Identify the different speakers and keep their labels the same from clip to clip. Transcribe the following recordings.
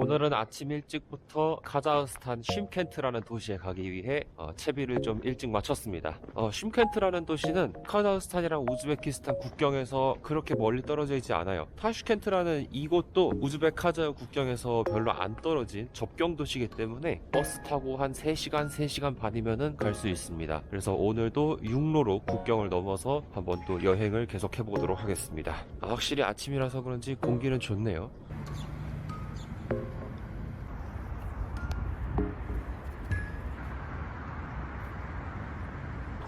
Speaker 1: 오늘은 아침 일찍부터 카자흐스탄 쉼켄트라는 도시에 가기 위해 어, 채비를 좀 일찍 마쳤습니다. 어, 쉼켄트라는 도시는 카자흐스탄이랑 우즈베키스탄 국경에서 그렇게 멀리 떨어져 있지 않아요. 타슈켄트라는 이곳도 우즈베 카자흐 국경에서 별로 안 떨어진 접경 도시이기 때문에 버스 타고 한 3시간, 3시간 반이면은 갈 수 있습니다. 그래서 오늘도 육로로 국경을 넘어서 한번 또 여행을 계속 해 보도록 하겠습니다. 아, 확실히 아침이라서 그런지 공기는 좋네요.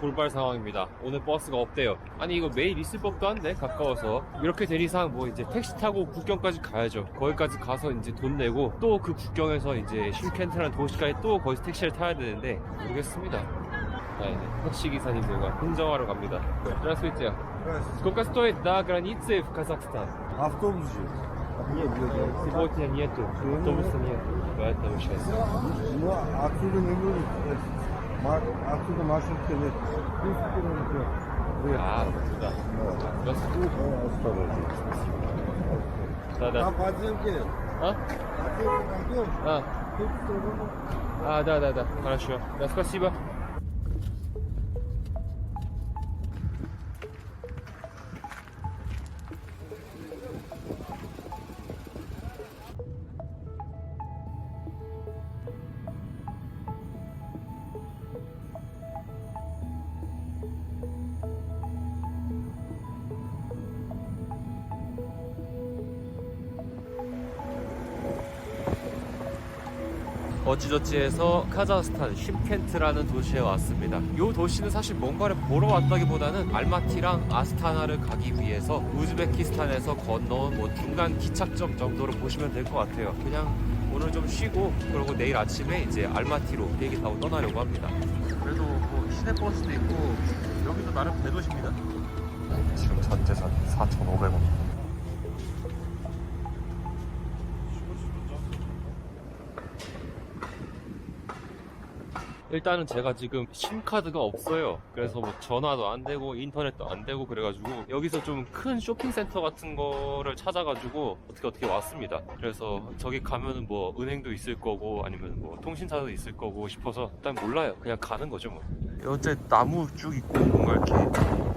Speaker 1: 돌발 상황입니다. 오늘 버스가 없대요. 아니 이거 매일 있을 법도 한데 가까워서 이렇게 된 이상 뭐 이제 택시 타고 국경까지 가야죠. 거기까지 가서 이제 돈 내고 또 그 국경에서 이제 슈켄트라는 도시까지 또 거기서 택시를 타야 되는데 모르겠습니다. 네, 택시 기사님들과 흥정하러 갑니다. Здравствуйте. Сколько стоит до границы в Казахстан?
Speaker 2: Автобус же. Нет, нет, нет.
Speaker 1: Сегодня нету, автобуса нету, поэтому сейчас.
Speaker 2: Ну, отсюда не будет. Мар... Отсюда маршрут нет. 30 километров.
Speaker 1: А, Да.
Speaker 2: Да. Ну, да,
Speaker 1: да.
Speaker 2: Там подземки.
Speaker 1: А?
Speaker 2: Подземки там
Speaker 1: А. А, да, да, да. Хорошо. Да, спасибо. 어찌저찌해서 카자흐스탄 쉼켄트라는 도시에 왔습니다. 이 도시는 사실 뭔가를 보러 왔다기보다는 알마티랑 아스타나를 가기 위해서 우즈베키스탄에서 건너온 뭐 중간 기착점 정도로 보시면 될 것 같아요. 그냥 오늘 좀 쉬고 그리고 내일 아침에 이제 알마티로 비행기 타고 떠나려고 합니다. 그래도 뭐 시내 버스도 있고 여기도 나름 대도시입니다. 지금 전 재산 4,500원. 일단은 제가 지금 심카드가 없어요. 그래서 뭐 전화도 안 되고 인터넷도 안 되고 그래가지고 여기서 좀 큰 쇼핑센터 같은 거를 찾아가지고 어떻게 어떻게 왔습니다. 그래서 저기 가면은 뭐 은행도 있을 거고 아니면 뭐 통신사도 있을 거고 싶어서 일단 몰라요. 그냥 가는 거죠 뭐. 어째 나무 쭉 있고 뭔가 이렇게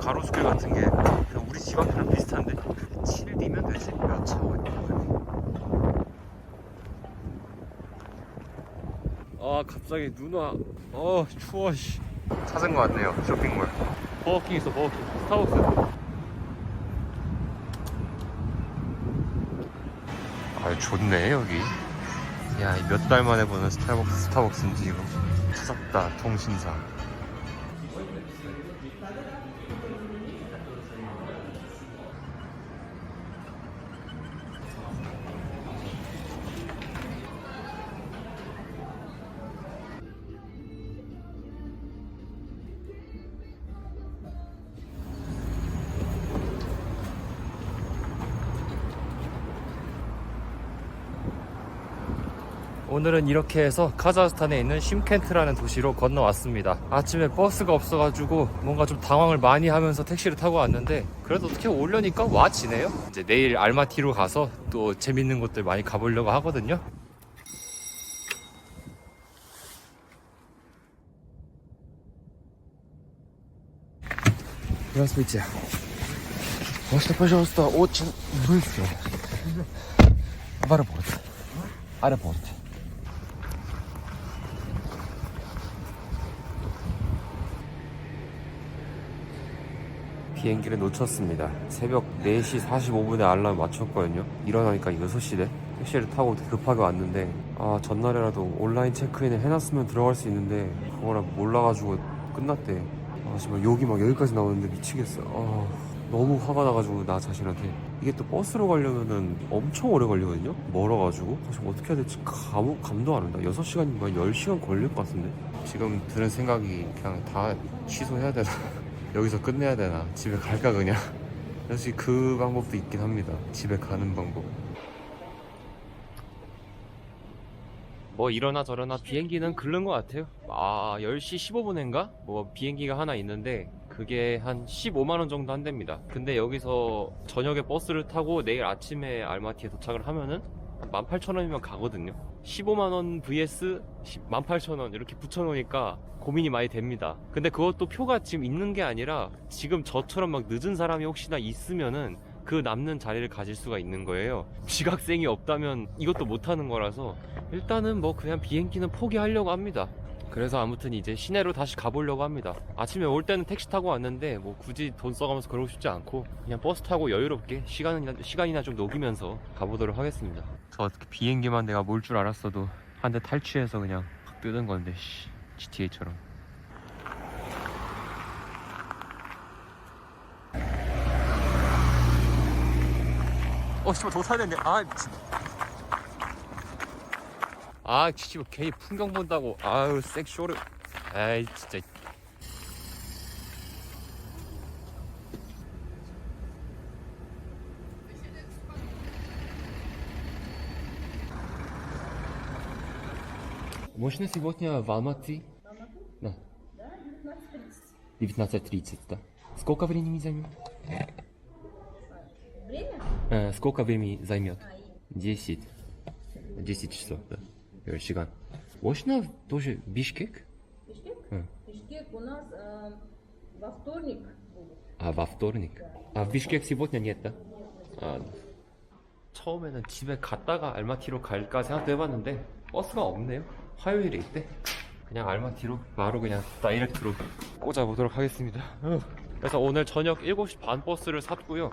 Speaker 1: 가로수길 같은 게 우리 집 앞이랑 비슷한데 7D면 되지 몇 차원이야. 아 갑자기 눈 와. 어 추워 씨. 찾은 것 같네요 쇼핑몰. 버거킹 있어 버거킹. 스타벅스. 아 좋네 여기. 야 몇 달 만에 보는 스타벅스 스타벅스인지 이거 찾았다 통신사. 오늘은 이렇게 해서 카자흐스탄에 있는 쉼켄트라는 도시로 건너왔습니다. 아침에 버스가 없어가지고 뭔가 좀 당황을 많이 하면서 택시를 타고 왔는데 그래도 어떻게 오려니까 와지네요. 이제 내일 알마티로 가서 또 재밌는 곳들 많이 가보려고 하거든요. Здравствуйте. Можно, пожалуйста, очень быстро в аэропорт. Аэропорт. 비행기를 놓쳤습니다. 새벽 4시 45분에 알람 맞췄거든요. 일어나니까 6시래. 택시를 타고 급하게 왔는데 아 전날에라도 온라인 체크인을 해놨으면 들어갈 수 있는데 그거를 몰라가지고 끝났대. 아 정말 욕이 막 여기까지 나오는데 미치겠어. 아 너무 화가 나가지고 나 자신한테 이게 또 버스로 가려면은 엄청 오래 걸리거든요. 멀어가지고 지금 어떻게 해야 될지 감, 감도 안 온다. 6시간이면 10시간 걸릴 것 같은데 지금 드는 생각이 그냥 다 취소해야 되나 여기서 끝내야 되나 집에 갈까 그냥 역시 그 방법도 있긴 합니다. 집에 가는 방법. 뭐 이러나 저러나 비행기는 글른 것 같아요. 아 10시 15분인가? 뭐 비행기가 하나 있는데 그게 한 15만 원 정도 한답니다. 근데 여기서 저녁에 버스를 타고 내일 아침에 알마티에 도착을 하면은 한 18,000원이면 가거든요. 15만 원 vs 18,000원 이렇게 붙여놓으니까 고민이 많이 됩니다. 근데 그것도 표가 지금 있는 게 아니라 지금 저처럼 막 늦은 사람이 혹시나 있으면은 그 남는 자리를 가질 수가 있는 거예요. 지각생이 없다면 이것도 못 하는 거라서 일단은 뭐 그냥 비행기는 포기하려고 합니다. 그래서 아무튼 이제 시내로 다시 가보려고 합니다. 아침에 올 때는 택시 타고 왔는데 뭐 굳이 돈 써가면서 그러고 싶지 않고 그냥 버스 타고 여유롭게 시간이나, 시간이나 좀 녹이면서 가보도록 하겠습니다. 저 어떻게 비행기만 내가 몰 줄 알았어도 한 대 탈취해서 그냥 확 뜨는 건데 씨, GTA처럼. 어, 씨발, 더 타야 되는데. 아, 미친. 아, 씨발, 괜히 풍경 본다고. 아유, 섹쇼를. 아이, 진짜. Можно сегодня в Алматы? Да.
Speaker 3: Да, 19.30.
Speaker 1: 19.30, да. Сколько времени займет?
Speaker 3: Время?
Speaker 1: Э, сколько времени займет?
Speaker 3: А, и
Speaker 1: 10. 10 часов, да. Э, Шиган. Можно тоже Бишкек?
Speaker 3: Бишкек?
Speaker 1: М.
Speaker 3: Бишкек у нас э, во вторник будет.
Speaker 1: А во вторник? А в Бишкек сегодня нет, да? 아, 처음에는 집에 갔다가 알마티로 갈까 생각도 해봤는데 버스가 없네요. 화요일에 있대. 그냥 알마티로 바로 그냥 다이렉트로 꽂아보도록 하겠습니다. 어. 그래서 오늘 저녁 7시 반 버스를 샀고요.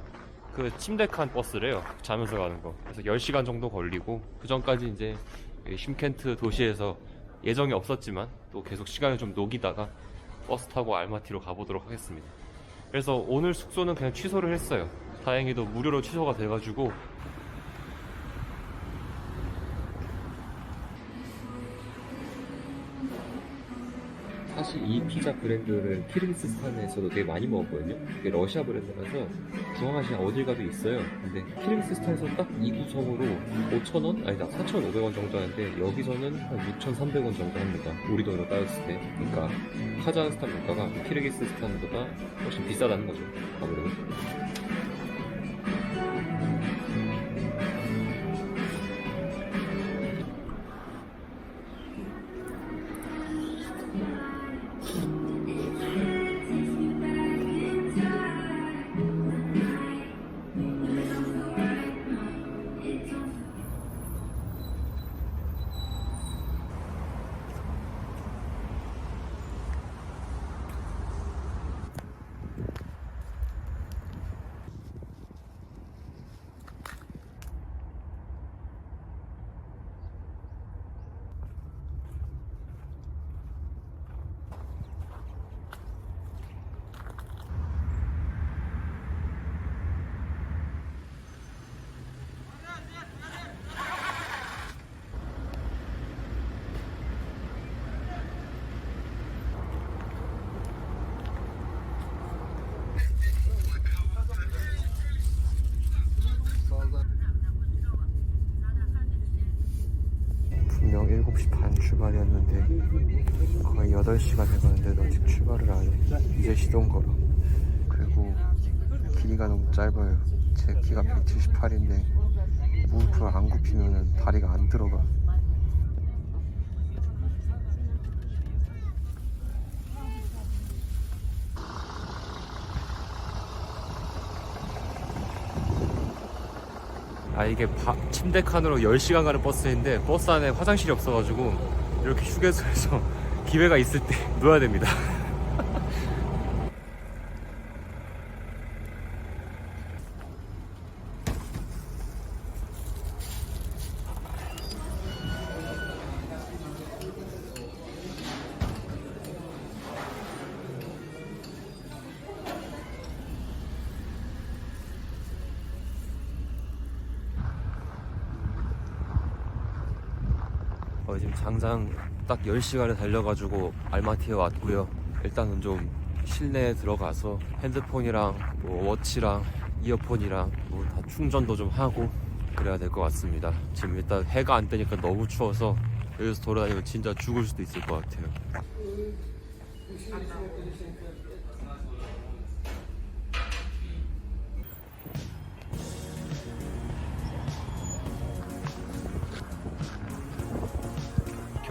Speaker 1: 그 침대 칸 버스래요. 자면서 가는 거. 그래서 10시간 정도 걸리고 그 전까지 이제 이 쉼켄트 도시에서 예정이 없었지만 또 계속 시간을 좀 녹이다가 버스 타고 알마티로 가보도록 하겠습니다. 그래서 오늘 숙소는 그냥 취소를 했어요. 다행히도 무료로 취소가 돼가지고 사실 이 피자 브랜드를 키르기스스탄에서도 되게 많이 먹었거든요. 이게 러시아 브랜드라서 중앙아시아 어딜 가도 있어요. 근데 키르기스스탄에서 딱 이 구성으로 5,000원? 아니다 4,500원 정도 하는데 여기서는 한 6,300원 정도 합니다. 우리 돈으로 따졌을 때. 그러니까 카자흐스탄 물가가 키르기스스탄보다 훨씬 비싸다는 거죠. 아무래도. 8시가 돼가는데도 아직 출발을 안 해. 이제 시동 걸어. 그리고 길이가 너무 짧아요. 제 키가 178인데 무릎을 안 굽히면 다리가 안 들어가. 아 이게 바- 침대 칸으로 10시간 가는 버스인데 버스 안에 화장실이 없어가지고 이렇게 휴게소에서 기회가 있을 때 누워야 됩니다 어, 지금 장장 딱 10시간을 달려가지고 알마티에 왔고요. 일단은 좀 실내에 들어가서 핸드폰이랑 뭐 워치랑 이어폰이랑 뭐 다 충전도 좀 하고 그래야 될 것 같습니다. 지금 일단 해가 안 뜨니까 너무 추워서 여기서 돌아다니면 진짜 죽을 수도 있을 것 같아요.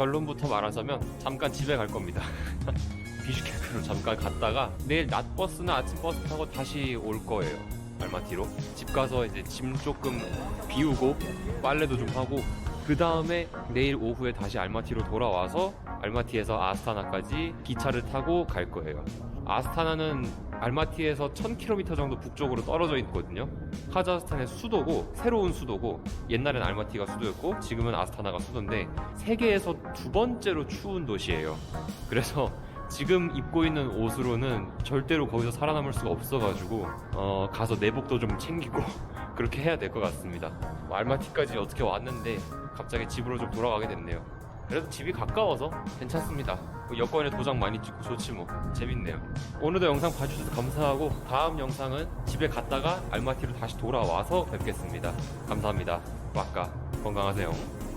Speaker 1: 결론부터 말하자면 잠깐 집에 갈 겁니다. 비슈케크로 잠깐 갔다가 내일 낮 버스나 아침 버스 타고 다시 올 거예요. 알마티로 집 가서 이제 짐 조금 비우고 빨래도 좀 하고 그 다음에 내일 오후에 다시 알마티로 돌아와서 알마티에서 아스타나까지 기차를 타고 갈 거예요. 아스타나는 알마티에서 1000km 정도 북쪽으로 떨어져 있거든요. 카자흐스탄의 수도고 새로운 수도고 옛날엔 알마티가 수도였고 지금은 아스타나가 수도인데 세계에서 두 번째로 추운 도시예요. 그래서 지금 입고 있는 옷으로는 절대로 거기서 살아남을 수가 없어가지고 어, 가서 내복도 좀 챙기고 그렇게 해야 될 것 같습니다. 뭐 알마티까지 어떻게 왔는데 갑자기 집으로 좀 돌아가게 됐네요. 그래도 집이 가까워서 괜찮습니다. 뭐 여권에 도장 많이 찍고 좋지 뭐 재밌네요. 오늘도 영상 봐주셔서 감사하고 다음 영상은 집에 갔다가 알마티로 다시 돌아와서 뵙겠습니다. 감사합니다. 와까 건강하세요.